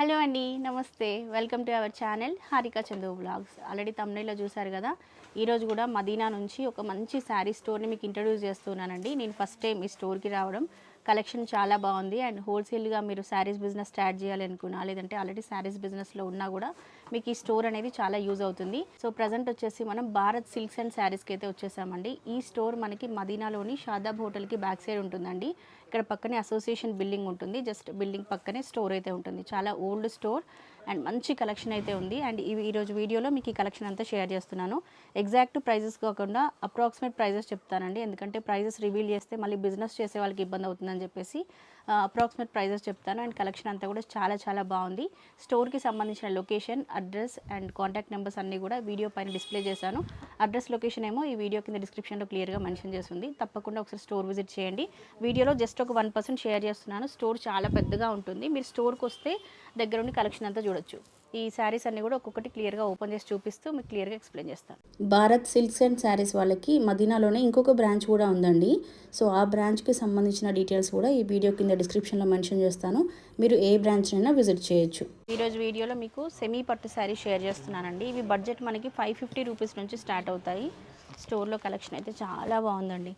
Hello అండి నమస్తే. Welcome to our channel Harika Chandu vlogs already తమిళలో చూశారు కదా ఈరోజు కూడా మదీనా నుంచి ఒక మంచి శారీ స్టోర్ని మీకు ఇంట్రడ్యూస్ చేస్తున్నానండి. నేను ఫస్ట్ టైం ఈ స్టోర్కి రావడం కలెక్షన్ చాలా బాగుంది. అండ్ హోల్సేల్గా మీరు శారీస్ బిజినెస్ స్టార్ట్ చేయాలి అనుకున్నా లేదంటే ఆల్రెడీ శారీస్ బిజినెస్లో ఉన్నా కూడా మీకు ఈ స్టోర్ అనేది చాలా యూజ్ అవుతుంది. సో ప్రజెంట్ వచ్చేసి మనం భారత్ సిల్క్స్ అండ్ శారీస్కి అయితే వచ్చేసామండి. ఈ స్టోర్ మనకి మదీనాలోని షాదాబ్ హోటల్కి బ్యాక్ సైడ్ ఉంటుందండి. ఇక్కడ పక్కనే అసోసియేషన్ బిల్డింగ్ ఉంటుంది. జస్ట్ బిల్డింగ్ పక్కనే స్టోర్ అయితే ఉంటుంది. చాలా ఓల్డ్ స్టోర్ అండ్ మంచి కలెక్షన్ అయితే ఉంది. అండ్ ఇవి ఈరోజు వీడియోలో మీకు ఈ కలెక్షన్ అంతా షేర్ చేస్తున్నాను. ఎగ్జాక్ట్ ప్రైజెస్ కాకుండా అప్రాక్సిమేట్ ప్రైజెస్ చెప్తానండి. ఎందుకంటే ప్రైజెస్ రివీల్ చేస్తే మళ్ళీ బిజినెస్ చేసే వాళ్ళకి ఇబ్బంది అవుతుందని చెప్పేసి అప్రాక్సిమేట్ ప్రైజెస్ చెప్తాను. అండ్ కలెక్షన్ అంతా కూడా చాలా చాలా బాగుంది. స్టోర్కి సంబంధించిన location address and contact numbers అన్నీ కూడా వీడియో పైన డిస్ప్లే చేశాను. అడ్రస్ లొకేషన్ ఏమో ఈ వీడియో కింద డిస్క్రిప్షన్లో క్లియర్గా మెన్షన్ చేస్తుంది. తప్పకుండా ఒకసారి స్టోర్ విజిట్ చేయండి. వీడియోలో జస్ట్ ఒక వన్ పర్సెంట్ షేర్ చేస్తున్నాను. స్టోర్ చాలా పెద్దగా ఉంటుంది. మీరు స్టోర్కి వస్తే దగ్గరుండి కలెక్షన్ అంతా చూడొచ్చు. ఈ శారీస్ అన్ని కూడా ఒక్కొక్కటి క్లియర్గా ఓపెన్ చేసి చూపిస్తూ మీకు క్లియర్గా ఎక్స్ప్లెయిన్ చేస్తాను. భారత్ సిల్క్స్ అండ్ శారీస్ వాళ్ళకి మదీనాలోనే ఇంకొక బ్రాంచ్ కూడా ఉందండి. సో ఆ బ్రాంచ్కి సంబంధించిన డీటెయిల్స్ కూడా ఈ వీడియో కింద డిస్క్రిప్షన్లో మెన్షన్ చేస్తాను. మీరు ఏ బ్రాంచ్ అయినా విజిట్ చేయొచ్చు. ఈరోజు వీడియోలో మీకు సెమీ పట్టు శారీ షేర్ చేస్తున్నానండి. ఇవి బడ్జెట్ మనకి ఫైవ్ ఫిఫ్టీ రూపీస్ నుంచి స్టార్ట్ అవుతాయి. స్టోర్లో కలెక్షన్ అయితే చాలా బాగుందండి.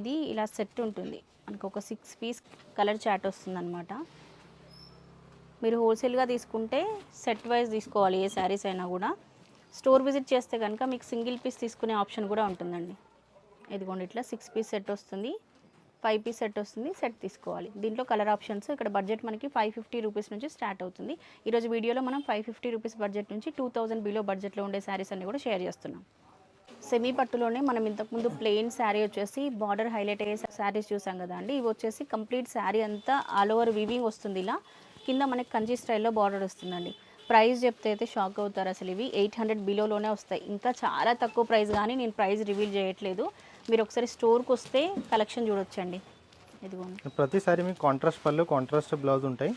ఇది ఇలా సెట్ ఉంటుంది. మనకు ఒక సిక్స్ పీస్ కలర్ చాట్ వస్తుందన్నమాట. మీరు హోల్సేల్గా తీసుకుంటే సెట్ వైజ్ తీసుకోవాలి ఏ శారీస్ అయినా కూడా. స్టోర్ విజిట్ చేస్తే కనుక మీకు సింగిల్ పీస్ తీసుకునే ఆప్షన్ కూడా ఉంటుందండి. ఇదిగోండి ఇట్లా సిక్స్ పీస్ సెట్ వస్తుంది ఫైవ్ పీస్ సెట్ వస్తుంది సెట్ తీసుకోవాలి. దీంట్లో కలర్ ఆప్షన్స్ ఇక్కడ బడ్జెట్ మనకి ఫైవ్ ఫిఫ్టీ రూపీస్ నుంచి స్టార్ట్ అవుతుంది. ఈరోజు వీడియోలో మనం ఫైవ్ ఫిఫ్టీ రూపీస్ బడ్జెట్ నుంచి టూ థౌజండ్ బిలో బడ్జెట్లో ఉండే శారీస్ అన్ని కూడా షేర్ చేస్తున్నాం. సెమీ పట్టులోనే మనం ఇంతకుముందు ప్లెయిన్ శారీ వచ్చేసి బార్డర్ హైలైట్ అయ్యే శారీస్ చూసాం కదా అండి. ఇవి వచ్చేసి కంప్లీట్ శారీ అంతా ఆల్ ఓవర్ వీవింగ్ వస్తుంది ఇలా. కింద మనకి కంచి స్టైల్లో బార్డర్ వస్తుందండి. ప్రైస్ చెప్తే అయితే షాక్ అవుతారు అసలు ఇవి. ఎయిట్ హండ్రెడ్ బిలోలోనే వస్తాయి. ఇంకా చాలా తక్కువ ప్రైస్ కానీ నేను ప్రైస్ రివీల్ చేయట్లేదు. మీరు ఒకసారి స్టోర్కి వస్తే కలెక్షన్ చూడొచ్చండి. ఇదిగోండి. ప్రతిసారి మీకు కాంట్రాస్ట్ పళ్ళు కాంట్రాస్ట్ బ్లౌజ్ ఉంటాయి.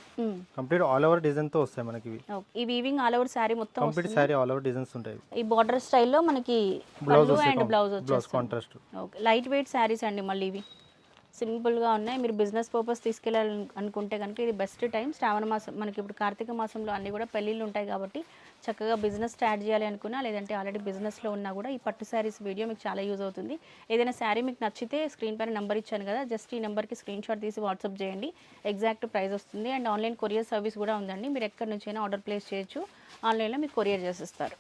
కంప్లీట్ ఆల్ ఓవర్ డిజైన్తో వస్తాయి మనకి ఇవి. ఓకే. ఈ వీవింగ్ ఆల్ ఓవర్ శారీ మొత్తం complete. Sari all over designs ఉంటాయి. ఈ బార్డర్ స్టైల్లో మనకి బ్లౌజ్ అండ్ బ్లౌజ్ వచ్చేస్తుంది contrast okay. Light weight saris అండి మళ్ళీ ఇవి. సింపుల్గా ఉన్నాయి. మీరు బిజినెస్ పర్పస్ తీసుకెళ్ళాలి అనుకుంటే కనుక ఇది బెస్ట్ టైం. శ్రావణ మాసం మనకి ఇప్పుడు కార్తీక మాసంలో అన్నీ కూడా పెళ్ళిళ్ళు ఉంటాయి కాబట్టి చక్కగా బిజినెస్ స్టార్ట్ చేయాలి అనుకున్నా లేదంటే ఆల్రెడీ బిజినెస్లో ఉన్నా కూడా ఈ పట్టు శారీస్ వీడియో మీకు చాలా యూజ్ అవుతుంది. ఏదైనా శారీ మీకు నచ్చితే స్క్రీన్ పైన నెంబర్ ఇచ్చాను కదా జస్ట్ ఈ నెంబర్కి స్క్రీన్ షాట్ తీసి వాట్సాప్ చేయండి. ఎగ్జాక్ట్ ప్రైస్ వస్తుంది. అండ్ ఆన్లైన్ కొరియర్ సర్వీస్ కూడా ఉందండి. మీరు ఎక్కడి నుంచైనా ఆర్డర్ ప్లేస్ చేయొచ్చు. ఆన్లైన్లో మీకు కొరియర్ చేసిస్తారు.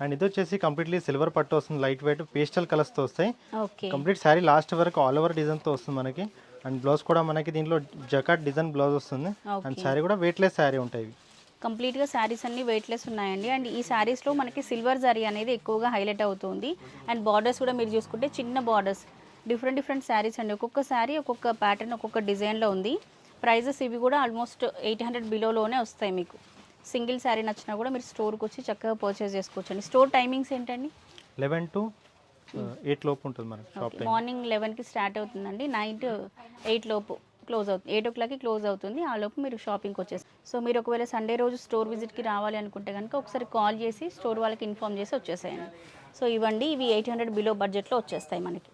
అండ్ ఇది వచ్చేసి కంప్లీట్లీ సిల్వర్ పట్టు వస్తుంది లైట్ వెయిట్ పేస్టల్ కలర్స్తో వస్తాయి. కంప్లీట్ శారీ లాస్ట్ వరకు ఆల్ ఓవర్ డిజైన్తో వస్తుంది మనకి. అండ్ బ్లౌజ్ కూడా మనకి దీంట్లో జకాట్ డిజైన్ బ్లౌజ్ వస్తుంది. అండ్ శారీ కూడా వెయిట్లెస్ శారీ ఉంటాయి. కంప్లీట్గా శారీస్ అన్ని వెయిట్లెస్ ఉన్నాయండి. అండ్ ఈ శారీస్లో మనకి సిల్వర్ జరీ అనేది ఎక్కువగా హైలైట్ అవుతుంది. అండ్ బార్డర్స్ కూడా మీరు చూసుకుంటే చిన్న బార్డర్స్ డిఫరెంట్ డిఫరెంట్ శారీస్ అండి. ఒక్కొక్క శారీ ఒక్కొక్క ప్యాటర్న్ ఒక్కొక్క డిజైన్లో ఉంది. ప్రైజెస్ ఇవి కూడా ఆల్మోస్ట్ ఎయిట్ హండ్రెడ్ బిలోలోనే వస్తాయి మీకు. సింగిల్ శారీ నచ్చినా కూడా మీరు స్టోర్కి వచ్చి చక్కగా పర్చేస్ చేసుకోవచ్చు అండి స్టోర్ టైమింగ్స్ ఏంటండి? లెవెన్ టు ఎయిట్ లోపు ఉంటుంది మనకి షాప్ మార్నింగ్ లెవెన్కి స్టార్ట్ అవుతుందండి. నైట్ ఎయిట్ లోపు క్లోజ్ అవుతుంది. ఎయిట్ ఓ క్లాక్కి క్లోజ్ అవుతుంది. ఆ లోపు మీరు షాపింగ్కి వచ్చేసి సో మీరు ఒకవేళ సండే రోజు స్టోర్ విజిట్కి రావాలి అనుకుంటే కనుక ఒకసారి కాల్ చేసి స్టోర్ వాళ్ళకి ఇన్ఫామ్ చేసి వచ్చేసేయండి. సో ఇవ్వండి. ఇవి ఎయిట్ హండ్రెడ్ బిలో బడ్జెట్లో వచ్చేస్తాయి మనకి.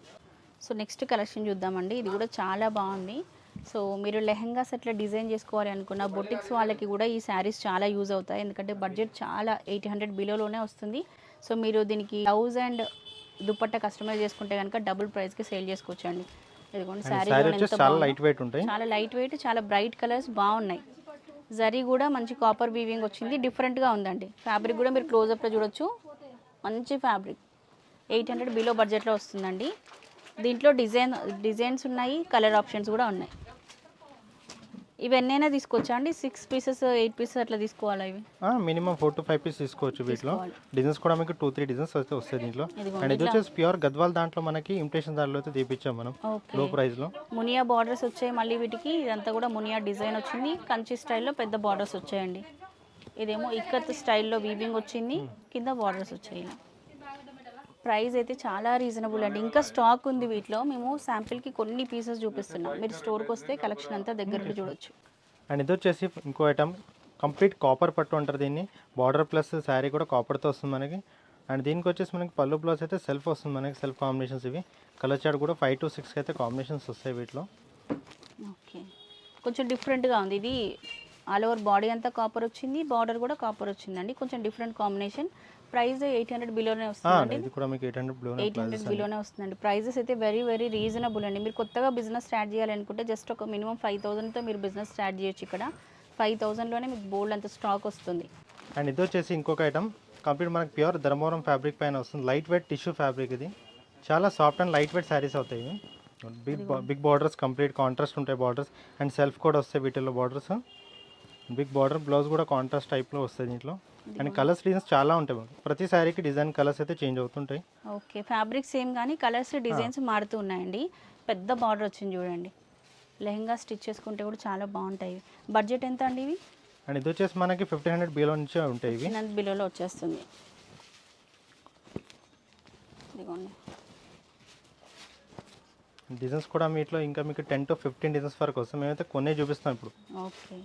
సో నెక్స్ట్ కలెక్షన్ చూద్దామండి. ఇది కూడా చాలా బాగుంది. సో మీరు లెహంగాస్ అట్లా డిజైన్ చేసుకోవాలి అనుకున్న బొటిక్స్ వాళ్ళకి కూడా ఈ శారీస్ చాలా యూజ్ అవుతాయి. ఎందుకంటే బడ్జెట్ చాలా ఎయిట్ హండ్రెడ్ బిలోలోనే వస్తుంది. సో మీరు దీనికి బ్లౌజ్ అండ్ దుపట్టా కస్టమైజ్ చేసుకుంటే కనుక డబుల్ ప్రైస్కి సేల్ చేసుకోవచ్చు అండి ఇదిగోండి శారీ చాలా. లైట్ వెయిట్ ఉంటాయి. చాలా లైట్ వెయిట్ చాలా బ్రైట్ కలర్స్ బాగున్నాయి. జరీ కూడా మంచి కాపర్ వీవింగ్ వచ్చింది డిఫరెంట్గా ఉందండి. ఫ్యాబ్రిక్ కూడా మీరు క్లోజప్లో చూడొచ్చు. మంచి ఫ్యాబ్రిక్ ఎయిట్ హండ్రెడ్ బిలో బడ్జెట్లో వస్తుందండి. దీంట్లో డిజైన్ డిజైన్స్ ఉన్నాయి కలర్ ఆప్షన్స్ కూడా ఉన్నాయి. ఇవన్నైనా తీసుకోవచ్చా అండి? సిక్స్ పీసెస్ ఎయిట్ పీసెస్ అట్లా తీసుకోవాలా ఇవి? Minimum four to five piece తీసుకోవచ్చు వీటిలో. డిజైన్స్ కూడా మీకు టూ త్రీ డిజైన్స్ అయితే వస్తాయి దీంట్లో. అండ్ ఇది వచ్చేసి ప్యూర్ గద్వాల్ దాంట్లో మనకి ఇంప్రెషన్ దాంట్లో అయితే తీపిచ్చాం మనం. లో ప్రైస్లో. మునియా బార్డర్స్ వచ్చాయి మళ్ళీ వీటికి. ఇదంతా కూడా మునియా డిజైన్ వచ్చింది. కంచి స్టైల్లో పెద్ద బార్డర్స్ వచ్చాయండి. ఇదేమో ఇక్కత్ స్టైల్లో వీవింగ్ వచ్చింది. కింద బార్డర్స్ వచ్చాయి ప్రైస్ అయితే చాలా రీజనబుల్ అండి. ఇంకా స్టాక్ ఉంది వీటిలో. మేము శాంపిల్కి కొన్ని పీసెస్ చూపిస్తున్నాం. మీరు స్టోర్కి వస్తే కలెక్షన్ అంతా దగ్గర చూడొచ్చు. అండ్ ఇది వచ్చేసి ఇంకో ఐటమ్. కంప్లీట్ కాపర్ పట్టు అంటారు దీన్ని. బార్డర్ ప్లస్ శారీ కూడా కాపర్తో వస్తుంది మనకి. అండ్ దీనికి వచ్చేసి మనకి పళ్ళు బ్లౌజ్ అయితే సెల్ఫ్ వస్తుంది మనకి సెల్ఫ్ కాంబినేషన్స్ ఇవి. కలర్ చార్ట్ కూడా ఫైవ్ టు సిక్స్ అయితే కాంబినేషన్స్ వస్తాయి వీటిలో. ఓకే. కొంచెం డిఫరెంట్గా ఉంది. ఇది ఆల్ ఓవర్ బాడీ అంతా కాపర్ వచ్చింది బార్డర్ కూడా కాపర్ వచ్చిందండి. కొంచెం different combination. Price eight hundred బిలోనే వస్తుందండి. ఇది కూడా మీకు eight hundred blue eight hundred బిలోనే వస్తుందండి. ప్రైజెస్ అయితే వెరీ వెరీ రీజనబుల్ అండి. మీరు కొత్తగా బిజినెస్ స్టార్ట్ చేయాలనుకుంటే జస్ట్ ఒక మినిమం ఫైవ్ థౌసండ్తో మీరు బిజినెస్ స్టార్ట్ చేయొచ్చు ఇక్కడ. ఫైవ్ థౌసండ్లోనే మీకు బోల్డ్ అంత స్టాక్ వస్తుంది. అండ్ ఇది వచ్చేసి ఇంకొక ఐటమ్ కంప్లీట్ మనకి ప్యూర్ ధర్మవరం ఫ్యాబ్రిక్ పైన వస్తుంది. లైట్ వెయిట్ టిష్యూ ఫ్యాబ్రిక్ ఇది. చాలా soft and light weight saris అవుతాయి big big borders complete contrast ఉంటాయి బార్డర్స్ అండ్ సెల్ఫ్ కూడా వస్తాయి వీటిల్లో బార్డర్స్ బిగ్ బార్డర్ బ్లౌజ్ కూడా కాంట్రాస్ట్ టైప్లో వస్తుంది దీంట్లో. అండ్ కలర్స్ డిజైన్స్ చాలా ఉంటాయి. ప్రతి శారీకి డిజైన్ కలర్స్ అయితే చేంజ్ అవుతుంటాయి. ఓకే ఫ్యాబ్రిక్ సేమ్ కానీ కలర్స్ డిజైన్స్ మారుతూ ఉన్నాయండి. పెద్ద బార్డర్ వచ్చింది చూడండి. లెహంగా స్టిచ్ చేసుకుంటే కూడా చాలా బాగుంటాయి. బడ్జెట్ ఎంత అండి ఇవి? అండ్ ఇది వచ్చేసి మనకి ఫిఫ్టీన్ హండ్రెడ్ బిలో నుంచే ఉంటాయి ఇవి. నన్ను బిలోలో వచ్చేస్తుంది. ఇదిగోండి. డిజైన్స్ కూడా మీట్లో ఇంకా మీకు టెన్ టు ఫిఫ్టీన్ డిజైన్స్ వరకు వస్తాయి. మేమైతే కొన్నే చూపిస్తాం ఇప్పుడు. ఓకే.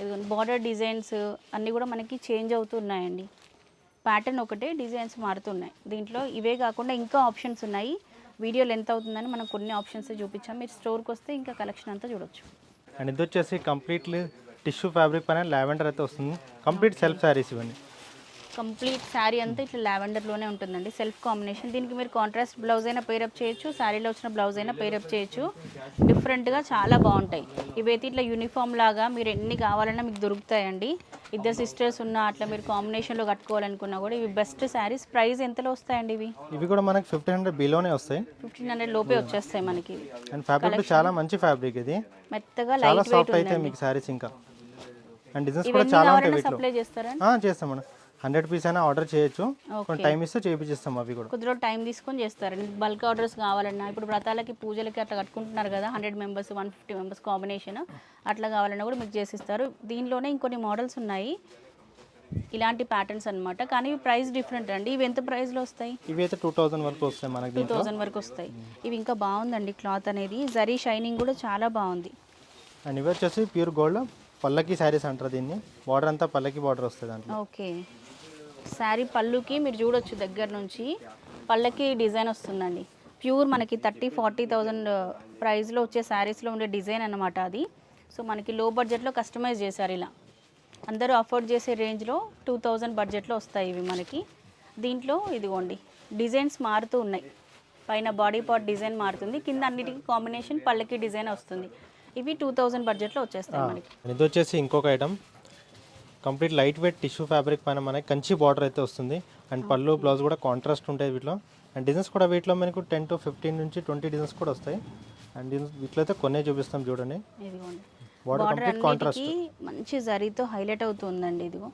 ఇదిగోండి బార్డర్ డిజైన్స్ అన్నీ కూడా మనకి చేంజ్ అవుతున్నాయండి. ప్యాటర్న్ ఒకటే డిజైన్స్ మారుతున్నాయి. దీంట్లో ఇవే కాకుండా ఇంకా ఆప్షన్స్ ఉన్నాయి. వీడియో లెంత్ అవుతుందని మనం కొన్ని ఆప్షన్స్ చూపించాం. మీరు స్టోర్కి వస్తే ఇంకా కలెక్షన్ అంతా చూడొచ్చు. అండ్ ఇది వచ్చేసి కంప్లీట్లీ టిష్యూ ఫ్యాబ్రిక్ పైన లావెండర్ అయితే వస్తుంది. కంప్లీట్ సెల్ఫ్ శారీస్ ఇవన్నీ కంప్లీట్ శారీ అంతా ఇట్లా లావెండర్లోనే ఉంటుందండి. Self combination. దీనికి మీరు కాంట్రాస్ట్ బ్లౌజ్ అయినా పేరప్ చేయొచ్చు శారీలో వచ్చిన బ్లౌజ్ అయినా పేరప్ చేయొచ్చు. డిఫరెంట్గా చాలా బాగుంటాయి. ఇవైతే ఇట్లా యూనిఫామ్ లాగా మీరు ఎన్ని కావాలన్నా మీకు దొరుకుతాయండి. ఇద్దరు సిస్టర్స్ ఉన్నా అట్లా మీరు కాంబినేషన్లో కట్టుకోవాలనుకున్నా కూడా ఇవి బెస్ట్ శారీస్ ప్రైస్ ఎంతలో వస్తాయండి ఇవి? ఇవి కూడా మనకి ఫిఫ్టీన్ హండ్రెడ్ బిలోనే వస్తాయి. ఫిఫ్టీన్ హండ్రెడ్ లోపే వచ్చేస్తాయి మనకి అండ్ ఫ్యాబ్రిక్ చాలా మంచి ఫ్యాబ్రిక్ ఇది. మెత్తగా లైట్ వెయిట్ అయితే మీకు శారీస్ ఇంకా. అండ్ డిజైన్స్ కూడా చాలా ఉంటాయి వీటిలో. సప్లై చేస్తారా? ఆ, చేస్తాం మనం హండ్రెడ్ పీస్ అయినా ఆర్డర్ చేయొచ్చు. కొంచెం టైం ఇస్తే చేయించిస్తాం అవి కూడా. కొద్ది రోజులు టైం తీసుకొని చేస్తారండి. బల్క్ ఆర్డర్స్ కావాలన్నా ఇప్పుడు వ్రతాలకి పూజలకి అట్లా కట్టుకుంటున్నారు కదా hundred members one fifty members combination అట్లా కావాలన్నా కూడా మీకు చేసిస్తారు. దీనిలోనే ఇంకొన్ని మోడల్స్ ఉన్నాయి. ఇలాంటి ప్యాటర్న్స్ అన్నమాట. కానీ ఇవి ప్రైస్ డిఫరెంట్ అండి. ఇవి ఎంత ప్రైస్లో వస్తాయి? ఇవి అయితే టూ థౌసండ్ వరకు వస్తాయి మనకి టూ థౌజండ్ వరకు వస్తాయి. ఇవి ఇంకా బాగుందండి క్లాత్ అనేది. జరీ షైనింగ్ కూడా చాలా బాగుంది. అండ్ ఇవి వచ్చేసి ప్యూర్ గోల్డ్ పల్లకి శారీస్ అంటారు దీన్ని. బార్డర్ అంతా పల్లకి బార్డర్ వస్తుంది ఓకే. శారీ పళ్ళుకి మీరు చూడొచ్చు దగ్గర నుంచి. పళ్ళకి డిజైన్ వస్తుందండి. ప్యూర్ మనకి థర్టీ ఫార్టీ థౌజండ్ ప్రైస్లో వచ్చే శారీస్లో ఉండే డిజైన్ అన్నమాట అది. సో మనకి లో బడ్జెట్లో కస్టమైజ్ చేశారు ఇలా. అందరూ అఫోర్డ్ చేసే రేంజ్లో టూ థౌజండ్ బడ్జెట్లో వస్తాయి ఇవి మనకి. దీంట్లో ఇదిగోండి డిజైన్స్ మారుతూ ఉన్నాయి. పైన బాడీ పార్ట్ డిజైన్ మారుతుంది. కింద అన్నిటికీ కాంబినేషన్ పళ్ళకి డిజైన్ వస్తుంది. ఇవి టూ థౌజండ్ బడ్జెట్లో వచ్చేస్తాయి మనకి. ఇది వచ్చేసి ఇంకొక item complete light weight tissue fabric పైన మనకి కంచి బార్డర్ అయితే వస్తుంది. అండ్ పళ్ళు బ్లౌజ్ కూడా కాంట్రాస్ట్ ఉంటాయి వీటిలో. అండ్ డిజైన్స్ కూడా వీటిలో మనకు టెన్ టు ఫిఫ్టీన్ నుంచి ట్వంటీ డిజైన్స్ కూడా వస్తాయి. అండ్ వీటిలో అయితే కొన్నే చూపిస్తాం చూడండి. బార్డర్ కంప్లీట్ కాంట్రాస్ట్ మంచి జరీతో హైలైట్ అవుతుందండి ఇదిగో.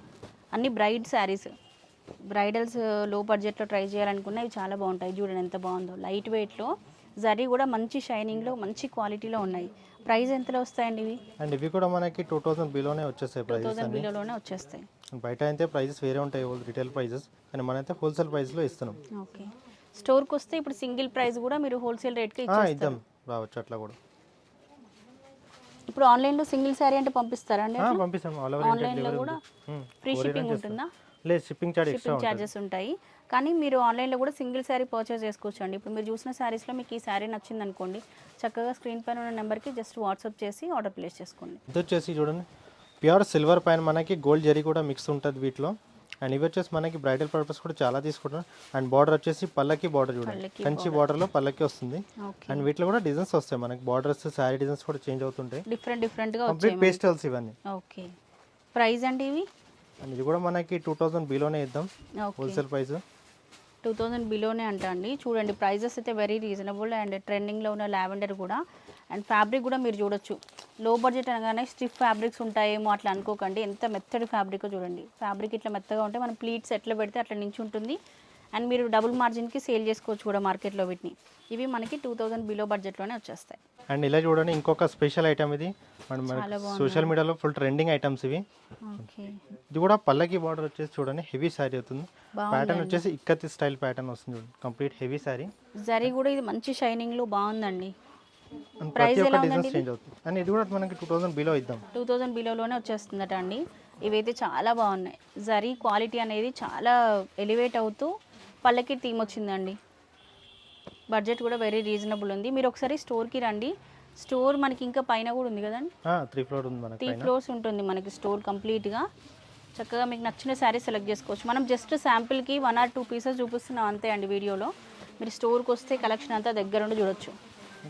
అన్ని బ్రైడ్ శారీస్. బ్రైడల్స్లో బడ్జెట్లో ట్రై చేయాలనుకున్నా ఇవి చాలా బాగుంటాయి. చూడండి ఎంత బాగుందో. లైట్ వెయిట్లో జరీ కూడా మంచి షైనింగ్లో మంచి క్వాలిటీలో ఉన్నాయి. ప్రైస్ ఎంతలో వస్తాయండి ఇవి? అండ్ ఇవి కూడా మనకి టూ థౌసండ్ బిలోనే వచ్చేస్తాయి టూ ప్రైజెస్ థౌజండ్ అన్ని. బిలోలోనే వచ్చేస్తాయి. బయట అయితే ప్రైజెస్ వేరే ఉంటాయి రిటైల్ ప్రైజెస్ కానీ మనైతే హోల్సేల్ ప్రైస్లో ఇస్తున్నాం. ఓకే. స్టోర్కి వస్తే ఇప్పుడు సింగిల్ ప్రైస్ కూడా మీరు హోల్సేల్ రేట్కి ఆ, ఇచ్చేస్తారు. ఇద్దాం. రావచ్చు అట్లా కూడా. ఇప్పుడు ఆన్లైన్లో సింగిల్ శారీ అంటే పంపిస్తారా అండి ఆ, పంపిస్తాం. ఆల్ ఓవర్ ఇండియా ఆన్లైన్లో కూడా ఫ్రీ షిప్పింగ్ ఉంటుందా? లేదు shipping charge extra shipping charges ఉంటాయి. కానీ మీరు ఆన్లైన్లో కూడా సింగిల్ శారీ పర్చేస్ చేసుకోవచ్చు అండి ఇప్పుడు మీరు చూసిన శారీస్లో మీకు ఈ శారీ నచ్చింది అనుకోండి చక్కగా స్క్రీన్ పైన ఉన్న నెంబర్కి జస్ట్ వాట్సాప్ చేసి ఆర్డర్ ప్లేస్ చేసుకోండి. ఇది వచ్చేసి చూడండి ప్యూర్ సిల్వర్ పైన మనకి గోల్డ్ జరీ కూడా మిక్స్ ఉంటుంది వీటిలో. అండ్ ఇవి వచ్చేసి మనకి బ్రైడల్ పర్పస్ కూడా చాలా తీసుకుంటాం అండ్ బార్డర్ వచ్చేసి పల్లకి బార్డర్ చూడండి కంచి బార్డర్లో పల్లకి వస్తుంది. అండ్ వీటిలో కూడా డిజైన్స్ వస్తాయి మనకి బార్డర్స్ శారీ డిజైన్స్ కూడా చేంజ్ అవుతుంటాయి. డిఫరెంట్ వచ్చాయి కంప్లీట్ పేస్టల్స్ ఇవన్నీ. ఓకే. ప్రైస్ అండి ఇవి? అండ్ ఇది కూడా మనకి టూ థౌసండ్ బిలోనే ఇద్దాం హోల్సేల్ ప్రైస్. టూ థౌజండ్ బిలోనే అంట అండి. చూడండి ప్రైజెస్ అయితే వెరీ రీజనబుల్ అండ్ ట్రెండింగ్లో ఉన్న లావెండర్ కూడా. అండ్ ఫ్యాబ్రిక్ కూడా మీరు చూడొచ్చు. లో బడ్జెట్ అనగానే స్టిఫ్ ఫ్యాబ్రిక్స్ ఉంటాయేమో అట్లా అనుకోకండి. ఎంత మెత్తడి ఫ్యాబ్రిక్ చూడండి. ఫ్యాబ్రిక్ ఇట్లా మెత్తగా ఉంటే మనం ప్లీట్స్ ఎట్లా పెడితే అట్లా నుంచి ఉంటుంది అండ్ మీరు డబుల్ మార్జిన్కి సేల్ చేసుకోవచ్చు కూడా మార్కెట్లో వీటిని. ఇవి మనకి టూ థౌజండ్ బిలో బడ్జెట్లోనే వచ్చేస్తాయి. అండ్ ఇలా చూడండి ఇంకొక స్పెషల్ ఐటమ్ ఇది. సోషల్ మీడియాలో ఫుల్ ట్రెండింగ్ ఐటమ్స్ ఇవి. ఇది కూడా పల్లకి బార్డర్ వచ్చేసి చూడండి హెవీ శారీ అవుతుంది. ప్యాటర్న్ వచ్చేసి ఇక్కత్ స్టైల్ ప్యాటర్న్ వస్తుంది చూడండి కంప్లీట్ హెవీ శారీ. జరీ కూడా ఇది మంచి బాగుందండి. ఎలా అండ్ ఇది కూడా మనకి టూ థౌసండ్ బిలో ఇద్దాం. టూ బిలోలోనే వచ్చేస్తుందట అండి. ఇవైతే చాలా బాగున్నాయి. జరీ క్వాలిటీ అనేది చాలా ఎలివేట్ అవుతూ పళ్ళకి థీమ్ వచ్చిందండి. బడ్జెట్ కూడా వెరీ రీజనబుల్ ఉంది. మీరు ఒకసారి స్టోర్కి రండి. స్టోర్ మనకి ఇంకా పైన కూడా ఉంది కదండి? త్రీ ఫ్లోర్ ఉంది త్రీ ఫ్లోర్స్ ఉంటుంది మనకి స్టోర్ కంప్లీట్గా. చక్కగా మీకు నచ్చిన శారీ సెలెక్ట్ చేసుకోవచ్చు. మనం జస్ట్ శాంపిల్కి వన్ ఆర్ టూ పీసెస్ చూపిస్తున్నాం అంతే అండి వీడియోలో. మీరు స్టోర్కి వస్తే కలెక్షన్ అంతా దగ్గరుండి చూడొచ్చు.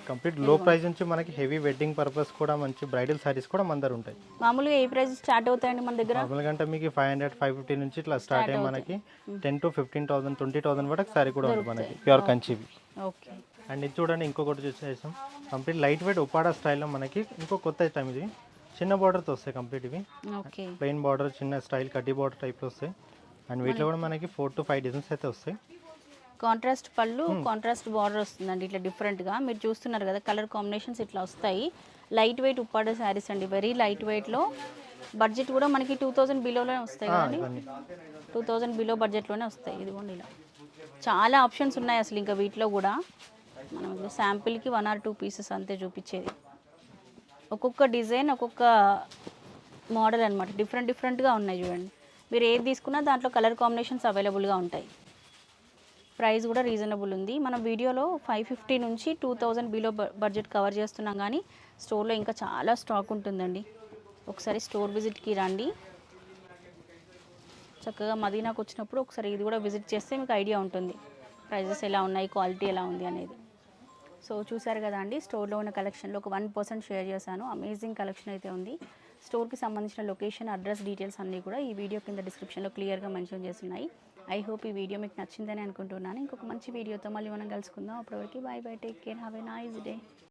కంప్లీట్లో ప్రైస్ నుంచి మనకి హెవీ వెడ్డింగ్ పర్పస్ కూడా మంచి బ్రైడల్ సారీస్ కూడా మన దగ్గర ఉంటాయి. మామూలుగా ఏ ప్రైస్ స్టార్ట్ అవుతాయండి మన దగ్గర? నార్మల్గా అంటే మీకు ఫైవ్ హండ్రెడ్ ఫైవ్ ఫిఫ్టీ నుంచి ఇట్లా స్టార్ట్ అయ్యి మనకి ten to fifteen thousand twenty thousand వరకు సారీ కూడా ఉంది మనకి ప్యూర్ కంచివి. ఓకే. అండ్ ఇది చూడండి ఇంకొకటి చూసేసాం. కంప్లీట్ లైట్ వెయిట్ ఉపాడా స్టైల్లో మనకి ఇంకో కొత్త ఐటమ్ ఇది. చిన్న బార్డర్తో వస్తాయి కంప్లీట్ ఇవి. ఓకే. ప్లెయిన్ బార్డర్ చిన్న స్టైల్ కడ్డీ బార్డర్ టైప్లో వస్తాయి. అండ్ వీటిలో కూడా మనకి ఫోర్ టు ఫైవ్ డిజైన్స్ అయితే వస్తాయి. కాంట్రాస్ట్ పళ్ళు కాంట్రాస్ట్ బార్డర్ వస్తుందండి ఇట్లా డిఫరెంట్గా మీరు చూస్తున్నారు కదా కలర్ కాంబినేషన్స్ ఇట్లా వస్తాయి. లైట్ వెయిట్ ఉప్పాడ శారీస్ అండి వెరీ లైట్ వెయిట్లో బడ్జెట్ కూడా మనకి టూ థౌజండ్ బిలోనే వస్తాయి కదండి. టూ థౌజండ్ బిలో బడ్జెట్లోనే వస్తాయి. ఇదిగోండి ఇలా. చాలా ఆప్షన్స్ ఉన్నాయి అసలు ఇంకా వీటిలో కూడా. మనం శాంపిల్కి వన్ ఆర్ టూ పీసెస్ అంతే చూపించేది. ఒక్కొక్క డిజైన్ ఒక్కొక్క మోడల్ అనమాట డిఫరెంట్ డిఫరెంట్గా ఉన్నాయి చూడండి. మీరు ఏది తీసుకున్నా దాంట్లో కలర్ కాంబినేషన్స్ అవైలబుల్గా ఉంటాయి. ప్రైస్ కూడా రీజనబుల్ ఉంది. మనం వీడియోలో ఫైవ్ ఫిఫ్టీ నుంచి two thousand below budget cover చేస్తున్నాం కానీ స్టోర్లో ఇంకా చాలా స్టాక్ ఉంటుందండి. ఒకసారి స్టోర్ విజిట్కి రండి. చక్కగా మదీనాకు వచ్చినప్పుడు ఒకసారి ఇది కూడా విజిట్ చేస్తే మీకు ఐడియా ఉంటుంది. ప్రైజెస్ ఎలా ఉన్నాయి క్వాలిటీ ఎలా ఉంది అనేది. సో చూసారు కదా అండి స్టోర్లో ఉన్న కలెక్షన్లో ఒక వన్ పర్సెంట్ షేర్ చేశాను. అమేజింగ్ కలెక్షన్ అయితే ఉంది. స్టోర్కి సంబంధించిన లొకేషన్ అడ్రస్ డీటెయిల్స్ అన్నీ కూడా ఈ వీడియో కింద డిస్క్రిప్షన్లో క్లియర్గా మెన్షన్ చేస్తున్నాయి ఐ హోప్ ఈ వీడియో మీకు నచ్చిందని అనుకుంటున్నాను. ఇంకొక మంచి వీడియోతో మళ్ళీ మనం కలుసుకుందాం. అప్పటివరకు bye bye take care have a nice day